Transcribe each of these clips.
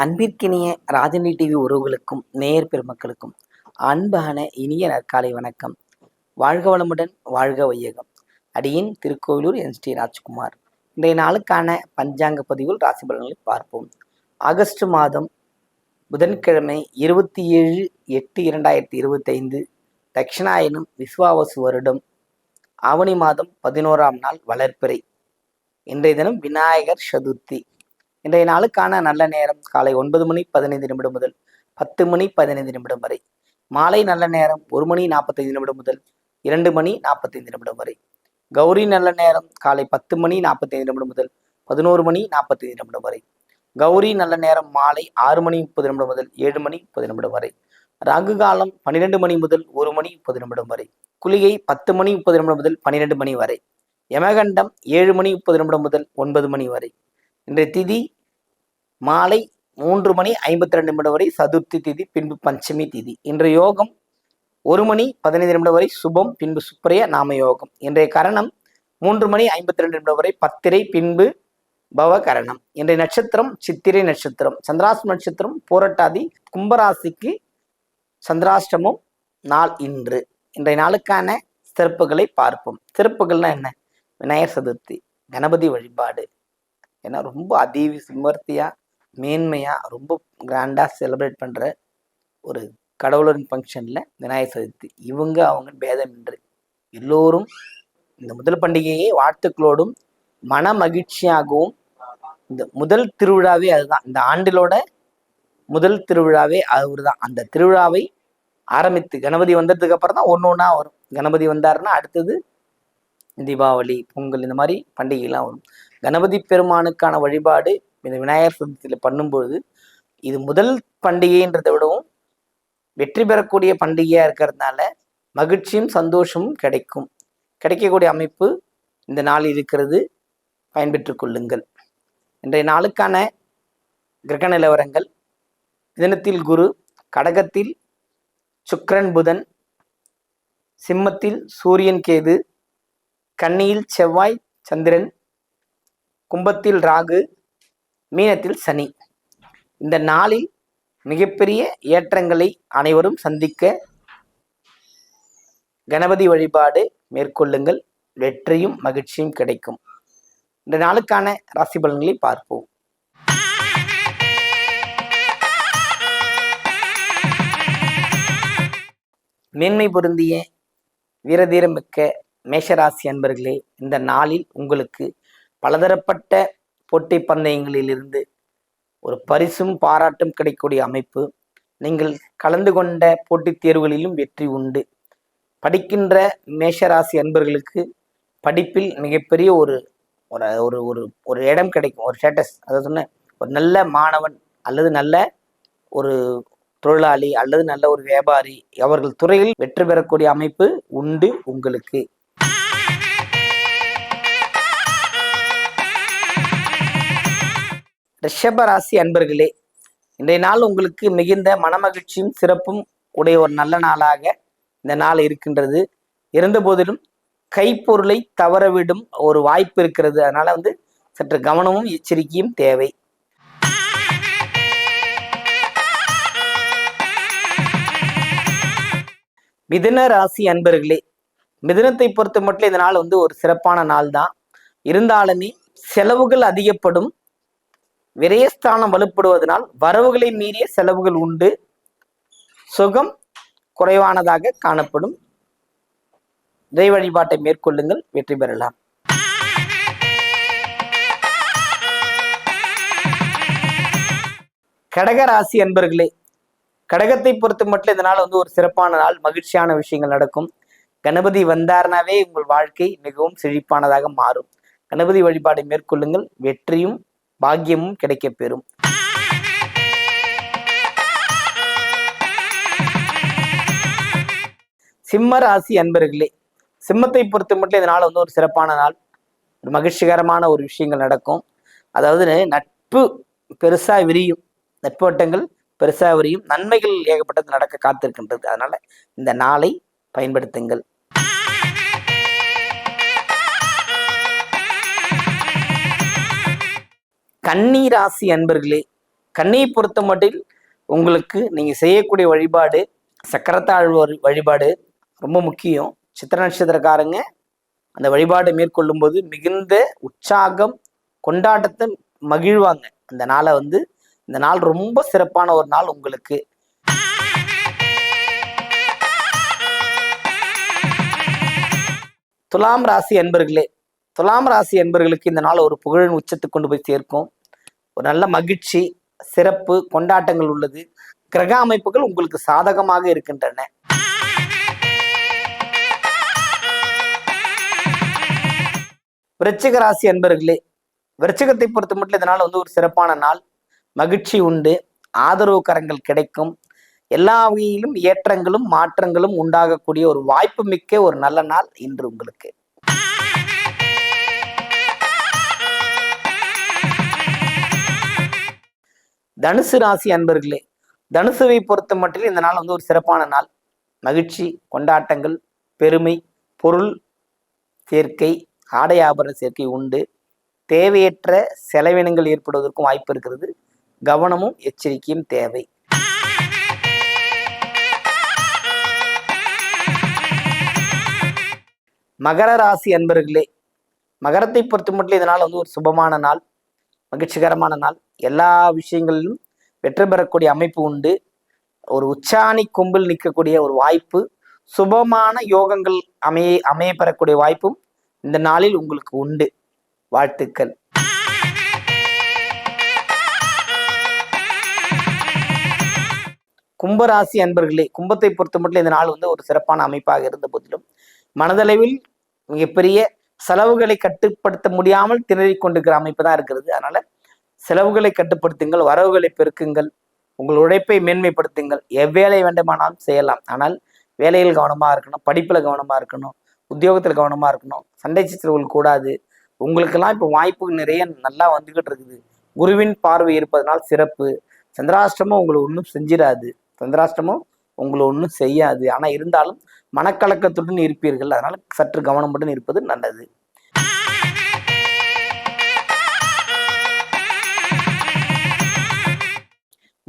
அன்பிற்கினிய ராஜனி டிவி உறவுகளுக்கும் நேயர் பெருமக்களுக்கும் அன்பான இனிய நற்காலை வணக்கம். வாழ்க வளமுடன் வாழ்க வையகம். அடியின் திருக்கோவிலூர் என். ஸ்ரீ. ராஜ்குமார். இன்றைய நாளுக்கான பஞ்சாங்க பதிவில் ராசி பலன்களை பார்ப்போம். ஆகஸ்ட் மாதம் புதன்கிழமை இருபத்தி ஏழு எட்டு இரண்டாயிரத்தி இருபத்தைந்து தட்சிணாயனம் விஸ்வாவசு வருடம் ஆவணி மாதம் பதினோராம் நாள் வளர்ப்பிறை. இன்றைய தினம் விநாயகர் சதுர்த்தி. இன்றைய நாளுக்கான நல்ல நேரம் காலை ஒன்பது மணி பதினைந்து நிமிடம் முதல் பத்து மணி பதினைந்து நிமிடம் வரை. மாலை நல்ல நேரம் ஒரு மணி நாற்பத்தைந்து நிமிடம் முதல் இரண்டு மணி நாற்பத்தைந்து நிமிடம் வரை. கௌரி நல்ல நேரம் காலை பத்து மணி நாற்பத்தைந்து நிமிடம் முதல் பதினோரு மணி நாற்பத்தைந்து நிமிடம் வரை. கௌரி நல்ல நேரம் மாலை ஆறு மணி முப்பது நிமிடம் முதல் ஏழு மணி முப்பது நிமிடம் வரை. ராகு காலம் பன்னிரெண்டு மணி முதல் ஒரு மணி முப்பது நிமிடம் வரை. குளிகை பத்து மணி முப்பது நிமிடம் முதல் பன்னிரெண்டு மணி வரை. யமகண்டம் ஏழு மணி முப்பது நிமிடம் முதல் ஒன்பது மணி வரை. இன்றைய திதி மாலை மூன்று மணி ஐம்பத்தி ரெண்டு நிமிடம் வரை சதுர்த்தி திதி பின்பு பஞ்சமி திதி. இன்றைய யோகம் ஒரு மணி பதினைந்து நிமிடம் வரை சுபம் பின்பு சுப்ரிய நாம யோகம். இன்றைய கரணம் மூன்று மணி ஐம்பத்தி ரெண்டு நிமிடம் வரை பத்திரை பின்பு பவ கரணம். இன்றைய நட்சத்திரம் சித்திரை நட்சத்திரம். சந்திராஷ்ட நட்சத்திரம் போரட்டாதி கும்பராசிக்கு சந்திராஷ்டமம் நாள் இன்று. இன்றைய நாளுக்கான சிறப்புகளை பார்ப்போம். சிறப்புகள்னா என்ன? விநாயகர் சதுர்த்தி கணபதி வழிபாடு. ஏன்னா ரொம்ப அதீவி மேன்மையாக ரொம்ப கிராண்டாக செலிப்ரேட் பண்ணுற ஒரு கடவுளரின் ஃபங்க்ஷனில் விநாயகர் சதுர்த்தி. இவங்க அவங்க பேதமின்றி எல்லோரும் இந்த முதல் பண்டிகையை வாழ்த்துக்களோடும் மன மகிழ்ச்சியாகவும் இந்த முதல் திருவிழாவே அதுதான். இந்த ஆண்டிலோட முதல் திருவிழாவே அவர் தான். அந்த திருவிழாவை ஆரம்பித்து கணபதி வந்ததுக்கு அப்புறம் தான் ஒன்று ஒன்றா வரும். கணபதி வந்தாருன்னா அடுத்தது தீபாவளி பொங்கல் இந்த மாதிரி பண்டிகைலாம் வரும். கணபதி பெருமானுக்கான வழிபாடு இந்த விநாயகர் சதுர்த்தியில் பண்ணும்பொழுது இது முதல் பண்டிகைன்றதை விடவும் வெற்றி பெறக்கூடிய பண்டிகையாக இருக்கிறதுனால மகிழ்ச்சியும் சந்தோஷமும் கிடைக்கும். கிடைக்கக்கூடிய அமைப்பு இந்த நாள் இருக்கிறது. பயன்பெற்று கொள்ளுங்கள். இன்றைய நாளுக்கான கிரக நிலவரங்கள். தினத்தில் குரு கடகத்தில் சுக்கரன் புதன் சிம்மத்தில் சூரியன் கேது கன்னியில் செவ்வாய் சந்திரன் கும்பத்தில் ராகு மீனத்தில் சனி. இந்த நாளில் மிகப்பெரிய ஏற்றங்களை அனைவரும் சந்திக்க கணபதி வழிபாடு மேற்கொள்ளுங்கள். வெற்றியும் மகிழ்ச்சியும் கிடைக்கும். இந்த நாளுக்கான ராசி பலன்களை பார்ப்போம். மேன்மை பொருந்திய வீரதீரமிக்க மேஷராசி அன்பர்களே இந்த நாளில் உங்களுக்கு பலதரப்பட்ட போட்டி பந்தயங்களிலிருந்து ஒரு பரிசும் பாராட்டும் கிடைக்கக்கூடிய அமைப்பு. நீங்கள் கலந்து கொண்ட போட்டித் தேர்வுகளிலும் வெற்றி உண்டு. படிக்கின்ற மேஷராசி அன்பர்களுக்கு படிப்பில் மிகப்பெரிய ஒரு ஒரு ஒரு ஒரு ஒரு இடம் கிடைக்கும் ஒரு ஸ்டேட்டஸ் அதை சொன்ன ஒரு நல்ல மாணவன் அல்லது நல்ல ஒரு தொழிலாளி அல்லது நல்ல ஒரு வியாபாரி அவர்கள் துறையில் வெற்றி பெறக்கூடிய அமைப்பு உண்டு உங்களுக்கு. ரிஷப ராசி அன்பர்களே இன்றைய நாள் உங்களுக்கு மிகுந்த மனமகிழ்ச்சியும் சிறப்பும் உடைய ஒரு நல்ல நாளாக இந்த நாள் இருக்கின்றது. இருந்த போதிலும் கைப்பொருளை தவறவிடும் ஒரு வாய்ப்பு இருக்கிறது. அதனால வந்து சற்று கவனமும் எச்சரிக்கையும் தேவை. மிதன ராசி அன்பர்களே மிதனத்தை பொறுத்த மட்டும் இந்த நாள் வந்து ஒரு சிறப்பான நாள் தான் இருந்தாலுமே செலவுகள் அதிகப்படும். விரயஸ்தானம் வலுப்படுவதனால் வரவுகளை மீறிய செலவுகள் உண்டு. சுகம் குறைவானதாக காணப்படும். இறை வழிபாட்டை மேற்கொள்ளுங்கள் வெற்றி பெறலாம். கடக ராசி அன்பர்களே கடகத்தை பொறுத்த மட்டும் இந்த நாள் வந்து ஒரு சிறப்பான நாள் மகிழ்ச்சியான விஷயங்கள் நடக்கும். கணபதி வந்தார்னாவே உங்கள் வாழ்க்கை மிகவும் செழிப்பானதாக மாறும். கணபதி வழிபாடை மேற்கொள்ளுங்கள் வெற்றியும் பாக்கியமும் கிடைக்கப் பெறும். சிம்ம ராசி அன்பர்களே சிம்மத்தை பொறுத்த மட்டும் இந்த நாள் வந்து ஒரு சிறப்பான நாள். ஒரு மகிழ்ச்சிகரமான ஒரு விஷயங்கள் நடக்கும். அதாவது நட்பு பெருசா விரியும். நட்பு வட்டங்கள் பெருசா விரியும். நன்மைகள் ஏகப்பட்டது நடக்க காத்திருக்கின்றது. அதனால இந்த நாளை பயன்படுத்துங்கள். கன்னி ராசி அன்பர்களே கன்னியை பொறுத்த மட்டில் உங்களுக்கு நீங்கள் செய்யக்கூடிய வழிபாடு சக்கரத்தாழ்வர் வழிபாடு ரொம்ப முக்கியம். சித்திர நட்சத்திரக்காரங்க அந்த வழிபாடை மேற்கொள்ளும் போது மிகுந்த உற்சாகம் கொண்டாட்டத்தை மகிழ்வாங்க. அந்த நாளை வந்து இந்த நாள் ரொம்ப சிறப்பான ஒரு நாள் உங்களுக்கு. துலாம் ராசி அன்பர்களே துலாம் ராசி என்பர்களுக்கு இந்த நாள் ஒரு புகழின் உச்சத்துக்கு கொண்டு போய் சேர்க்கும். ஒரு நல்ல மகிழ்ச்சி சிறப்பு கொண்டாட்டங்கள் உள்ளது. கிரக அமைப்புகள் உங்களுக்கு சாதகமாக இருக்கின்றன. விருச்சிக ராசி அன்பர்களே விருச்சிகத்தை பொறுத்த மட்டும் இதனால் வந்து ஒரு சிறப்பான நாள். மகிழ்ச்சி உண்டு ஆதரவு கரங்கள் கிடைக்கும். எல்லா வகையிலும் ஏற்றங்களும் மாற்றங்களும் உண்டாகக்கூடிய ஒரு வாய்ப்பு மிக்க ஒரு நல்ல நாள் இன்று உங்களுக்கு. தனுசு ராசி அன்பர்களே தனுசுவை பொறுத்த மட்டும் இந்த நாள் வந்து ஒரு சிறப்பான நாள். மகிழ்ச்சி கொண்டாட்டங்கள் பெருமை பொருள் சேர்க்கை ஆடை ஆபரண சேர்க்கை உண்டு. தேவையற்ற செலவினங்கள் ஏற்படுவதற்கும் வாய்ப்பு இருக்கிறது. கவனமும் எச்சரிக்கையும் தேவை. மகர ராசி அன்பர்களே மகரத்தை பொறுத்த மட்டும் இதனால் வந்து ஒரு சுபமான நாள். மகிழ்ச்சிகரமான நாள். எல்லா விஷயங்களிலும் வெற்றி பெறக்கூடிய அமைப்பு உண்டு. ஒரு உச்சாணி கொம்பில் நிற்கக்கூடிய ஒரு வாய்ப்பு சுபமான யோகங்கள் அமைய அமைய பெறக்கூடிய வாய்ப்பும் இந்த நாளில் உங்களுக்கு உண்டு. வாழ்த்துக்கள். கும்பராசி அன்பர்களே கும்பத்தை பொறுத்த மட்டும் இந்த நாள் வந்து ஒரு சிறப்பான அமைப்பாக இருந்த போதிலும் மனதளவில் மிகப்பெரிய செலவுகளை கட்டுப்படுத்த முடியாமல் திணறிக் கொண்டிருக்கிற அமைப்பு தான் இருக்கிறது. அதனால செலவுகளை கட்டுப்படுத்துங்கள் வரவுகளை பெருக்குங்கள் உங்கள் உழைப்பை மேன்மைப்படுத்துங்கள். எவ்வேலை வேண்டுமானாலும் செய்யலாம். ஆனால் வேலையில் கவனமாக இருக்கணும் படிப்பில் கவனமாக இருக்கணும் உத்தியோகத்தில் கவனமாக இருக்கணும். சண்டை சச்சரவுகள் கூடாது. உங்களுக்கெல்லாம் இப்போ வாய்ப்பு நிறைய நல்லா வந்துக்கிட்டு இருக்குது. குருவின் பார்வை இருப்பதனால் சிறப்பு. சந்திராஷ்டமம் உங்களை ஒன்றும் செஞ்சிடாது சந்திராஷ்டமம் உங்களை ஒன்றும் செய்யாது. ஆனால் இருந்தாலும் மனக்கலக்கத்துடன் இருப்பீர்கள். அதனால் சற்று கவனமுடன் இருப்பது நல்லது.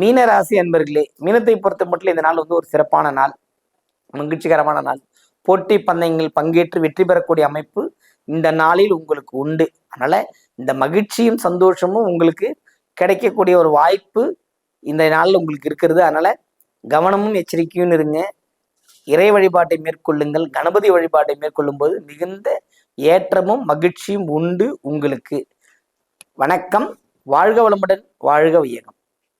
மீன ராசி அன்பர்களே மீனத்தை பொறுத்த மட்டும் இந்த நாள் வந்து ஒரு சிறப்பான நாள். மகிழ்ச்சிகரமான நாள். போட்டி பந்தயங்கள் பங்கேற்று வெற்றி பெறக்கூடிய அமைப்பு இந்த நாளில் உங்களுக்கு உண்டு. அதனால இந்த மகிழ்ச்சியும் சந்தோஷமும் உங்களுக்கு கிடைக்கக்கூடிய ஒரு வாய்ப்பு இந்த நாளில் உங்களுக்கு இருக்கிறது. அதனால கவனமும் எச்சரிக்கையும் இருங்க. இறை வழிபாட்டை மேற்கொள்ளுங்கள். கணபதி வழிபாட்டை மேற்கொள்ளும் போது மிகுந்த ஏற்றமும் மகிழ்ச்சியும் உண்டு உங்களுக்கு. வணக்கம். வாழ்க வளமுடன் வாழ்க வையகம்.